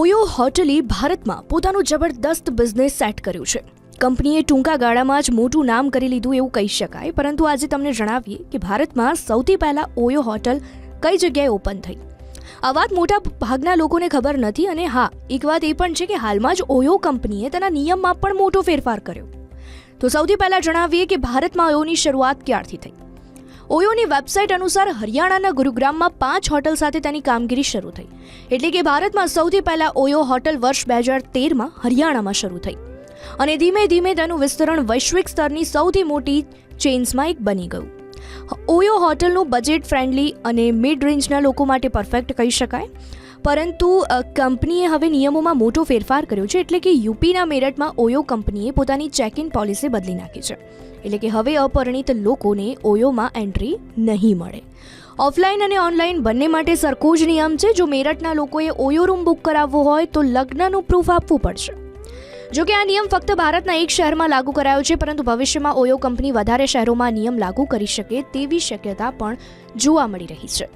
ઓયો હોટલે ભારતમાં પોતાનું જબરદસ્ત બિઝનેસ સેટ કર્યું છે. કંપનીએ ટૂંકા ગાળામાં જ મોટું નામ કરી લીધું એવું કહી શકાય, પરંતુ આજે તમને જણાવીએ કે ભારતમાં સૌથી પહેલાં ઓયો હોટલ કઈ જગ્યાએ ઓપન થઈ? આ વાત મોટા ભાગના લોકોને ખબર નથી અને હા, એક વાત એ પણ છે કે હાલમાં જ ઓયો કંપનીએ તેના નિયમમાં પણ મોટો ફેરફાર કર્યો. તો સૌથી પહેલાં જણાવીએ કે ભારતમાં ઓયોની શરૂઆત ક્યારથી થઈ? ઓયોની વેબસાઇટ અનુસાર હરિયાણાના ગુરુગ્રામમાં પાંચ હોટલ સાથે તેની કામગીરી શરૂ થઈ. એટલે કે ભારતમાં સૌથી પહેલા ઓયો હોટલ વર્ષ બે હજાર તેરમાં હરિયાણામાં શરૂ થઈ. અને ધીમે ધીમે તેનું વિસ્તરણ વૈશ્વિક સ્તરની સૌથી મોટી ચેઇન્સમાં એક બની ગયું. ઓયો હોટલનું બજેટ ફ્રેન્ડલી અને મિડ રેન્જના લોકો માટે પરફેક્ટ કહી શકાય. પરંતુ કંપનીએ હવે નિયમોમાં મોટો ફેરફાર કર્યો છે એટલે કે યુપીના મેરઠમાં ઓયો કંપનીએ પોતાની ચેક ઇન પોલિસી બદલી નાખી છે. એટલે કે હવે અપરિણિત લોકોને ઓયોમાં એન્ટ્રી નહીં મળે. ઓફલાઈન અને ઓનલાઈન બંને માટે સરખો જ નિયમ છે. જો મેરઠના લોકોએ ઓયો રૂમ બુક કરાવવો હોય તો લગ્નનું પ્રૂફ આપવું પડશે. જો કે આ નિયમ ફક્ત ભારતના એક શહેરમાં લાગુ કરાયો છે, પરંતુ ભવિષ્યમાં ઓયો કંપની વધારે શહેરોમાં નિયમ લાગુ કરી શકે તેવી શક્યતા પણ જોવા મળી રહી છે.